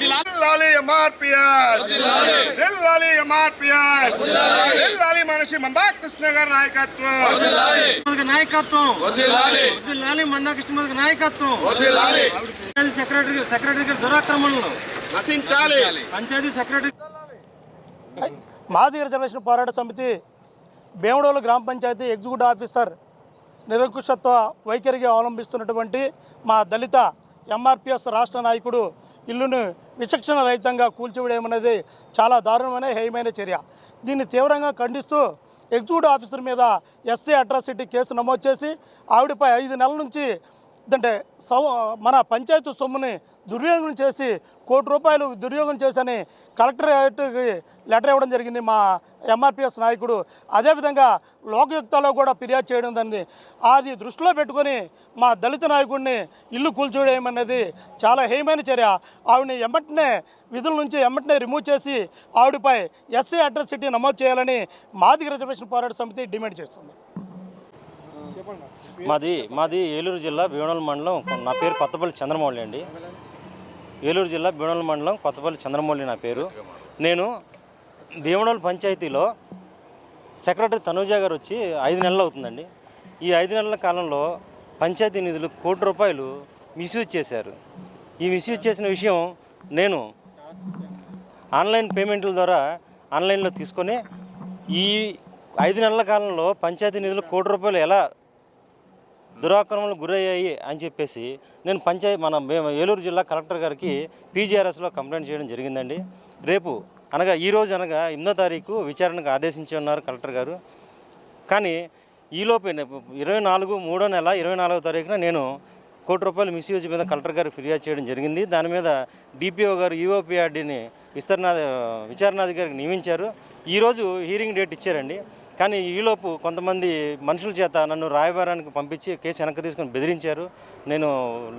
దిల్లాలి ఎంఆర్పిఎస్ దిల్లాలి ఎంఆర్పిఎస్ దిల్లాలి మనిషి మందాకృష్ణ గారి నాయకత్వం. మాదిగ నాయకత్వం. నాయకత్వం సెక్రటరీ సెక్రటరీ గారి దురాక్రమణలు. నశించాలి. పంచాయతీ సెక్రటరీ మాదిగ రిజర్వేషన్ పోరాట సమితి భీమడోలు గ్రామ పంచాయతీ ఎగ్జిక్యూటివ్ ఆఫీసర్ నిరంకుశత్వ వైఖరిగా అవలంబిస్తున్నటువంటి మా దళిత ఎంఆర్పిఎస్ రాష్ట్ర నాయకుడు ఇల్లును విచక్షణ రహితంగా కూల్చివేయమనేది చాలా దారుణమైన హేయమైన చర్య. దీన్ని తీవ్రంగా ఖండిస్తూ ఎగ్జిక్యూటివ్ ఆఫీసర్ మీద ఎస్సీ అట్రాసిటీ కేసు నమోదు చేసి ఆవిడపై ఐదు నెలల నుంచి అంటే సౌ మన పంచాయతీ సొమ్ముని దుర్వినియోగం చేసి కోటి రూపాయలు దుర్యోగం చేసని కలెక్టరేట్కి లెటర్ ఇవ్వడం జరిగింది మా ఎంఆర్పిఎస్ నాయకుడు. అదేవిధంగా లోకయుక్తలో కూడా ఫిర్యాదు చేయడం దాన్ని అది దృష్టిలో పెట్టుకొని మా దళిత నాయకుడిని ఇల్లు కూల్చేయడం చాలా హేయమైన చర్య. ఆవిడని ఎమ్మటనే విధుల నుంచి ఎమ్మటనే రిమూవ్ చేసి ఆవిడపై ఎస్సీ అట్రాసిటీ నమోదు చేయాలని మాదిగ రిజర్వేషన్ పోరాట సమితి డిమాండ్ చేస్తుంది. మాది మాది ఏలూరు జిల్లా భీమవరం మండలం. నా పేరు కొత్తపల్లి చంద్రమౌళి అండి. ఏలూరు జిల్లా భీమవరం మండలం కొత్తపల్లి చంద్రమౌళి నా పేరు. నేను భీమవరం పంచాయతీలో సెక్రటరీ తనూజ గారు వచ్చి ఐదు నెలలు అవుతుందండి. ఈ ఐదు నెలల కాలంలో పంచాయతీ నిధులు కోటి రూపాయలు మిస్యూజ్ చేశారు. ఈ మిస్యూజ్ చేసిన విషయం నేను ఆన్లైన్ పేమెంట్ల ద్వారా ఆన్లైన్లో తీసుకొని ఈ ఐదు నెలల కాలంలో పంచాయతీ నిధులు కోటి రూపాయలు ఎలా దురాక్రమణకు గురయ్యాయి అని చెప్పేసి నేను పంచాయతీ మన మేము ఏలూరు జిల్లా కలెక్టర్ గారికి పీజీఆర్ఎస్లో కంప్లైంట్ చేయడం జరిగిందండి. రేపు అనగా ఈ రోజు అనగా ఎనిమిదో తారీఖు విచారణకు ఆదేశించి ఉన్నారు కలెక్టర్ గారు. కానీ ఈలోపే ఇరవై నాలుగు మూడో నెల ఇరవై నాలుగో తారీఖున నేను కోటి రూపాయల మిస్యూజ్ మీద కలెక్టర్ గారు ఫిర్యాదు చేయడం జరిగింది. దాని మీద డిపిఓ గారు ఈఓపిఆర్డీని విస్తరణ విచారణాధికారికి నియమించారు. ఈరోజు హీరింగ్ డేట్ ఇచ్చారండి. కానీ ఈలోపు కొంతమంది మనుషుల చేత నన్ను రాయబారానికి పంపించి కేసు వెనక్కి తీసుకొని బెదిరించారు. నేను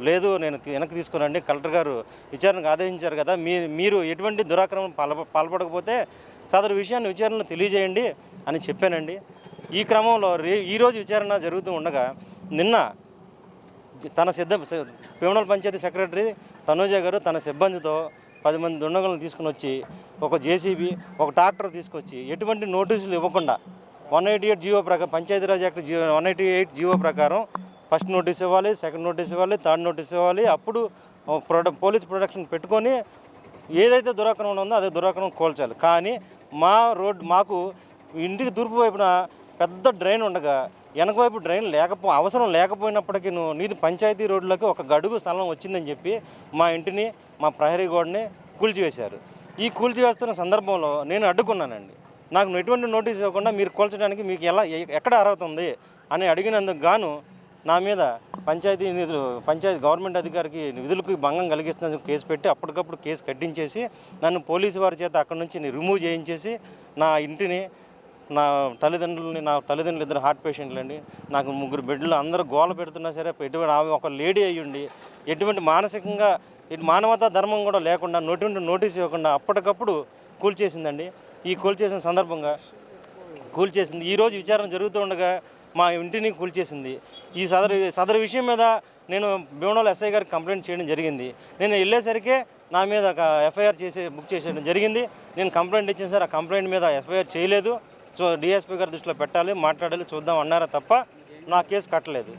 లేదు నేను వెనక్కి తీసుకునండి కలెక్టర్ గారు విచారణకు ఆదేశించారు కదా మీ మీరు ఎటువంటి దురాక్రమం పాల్ప పాల్పడకపోతే సదరు విషయాన్ని విచారణలో తెలియజేయండి అని చెప్పానండి. ఈ క్రమంలో రే ఈరోజు విచారణ జరుగుతూ ఉండగా నిన్న తన సిద్ధ పేమనల్ పంచాయతీ సెక్రటరీ తనూజ గారు తన సిబ్బందితో పది మంది దుండగులను తీసుకుని వచ్చి ఒక జేసీబీ ఒక ట్రాక్టర్ తీసుకొచ్చి ఎటువంటి నోటీసులు ఇవ్వకుండా వన్ ఎయిటీ ఎయిట్ జీవో ప్రకారం Panchayati Raj act GO one eighty eight GO ప్రకారం ఫస్ట్ నోటీస్ ఇవ్వాలి సెకండ్ నోటీస్ ఇవ్వాలి థర్డ్ నోటీస్ ఇవ్వాలి. అప్పుడు ప్రొడ పోలీస్ ప్రొటెక్షన్ పెట్టుకొని ఏదైతే దురాక్రమణ ఉందో అదే దురాక్రమణ కోల్చాలి. కానీ మా రోడ్ మాకు ఇంటికి తూర్పు వైపున పెద్ద డ్రైన్ ఉండగా వెనక వైపు డ్రైన్ లేకపో అవసరం లేకపోయినప్పటికీ నీది పంచాయతీ రోడ్లోకి ఒక గడుగు స్థలం వచ్చిందని చెప్పి మా ఇంటిని మా ప్రహరీ గోడని కూల్చివేశారు. ఈ కూల్చివేస్తున్న సందర్భంలో నేను అడ్డుకున్నానండి. నాకు ఎటువంటి నోటీస్ ఇవ్వకుండా మీరు కూల్చడానికి మీకు ఎలా ఎక్కడ అర్హత ఉంది అని అడిగినందుకు గాను నా మీద పంచాయతీ నిధులు పంచాయతీ గవర్నమెంట్ అధికారికి నిధులకు భంగం కలిగిస్తున్న కేసు పెట్టి అప్పటికప్పుడు కేసు కట్టించేసి నన్ను పోలీసు వారి చేత అక్కడి నుంచి రిమూవ్ చేయించేసి నా ఇంటిని నా తల్లిదండ్రులని నా తల్లిదండ్రులు ఇద్దరు హార్ట్ పేషెంట్లు అండి నాకు ముగ్గురు బిడ్డలు అందరూ గోల పెడుతున్నా సరే ఎటువంటి ఆమె ఒక లేడీ అయ్యుండి ఎటువంటి మానసికంగా మానవతా ధర్మం కూడా లేకుండా నోటి నోటీస్ ఇవ్వకుండా అప్పటికప్పుడు కూల్చేసిందండి. ఈ కూల్చేసిన సందర్భంగా కూల్చేసింది ఈరోజు విచారణ జరుగుతూ ఉండగా మా ఇంటిని కూల్చేసింది ఈ సదరు సదరు విషయం మీద నేను భీమడోల ఎస్ఐ గారికి కంప్లైంట్ చేయడం జరిగింది. నేను వెళ్ళేసరికే నా మీద ఒక ఎఫ్ఐఆర్ చేసి బుక్ చేసేయడం జరిగింది. నేను కంప్లైంట్ ఇచ్చిన సార్ ఆ కంప్లైంట్ మీద ఎఫ్ఐఆర్ చేయలేదు. సో డిఎస్పీ గారి దృష్టిలో పెట్టాలి మాట్లాడాలి చూద్దాం అన్నారా తప్ప నా కేసు కట్టలేదు.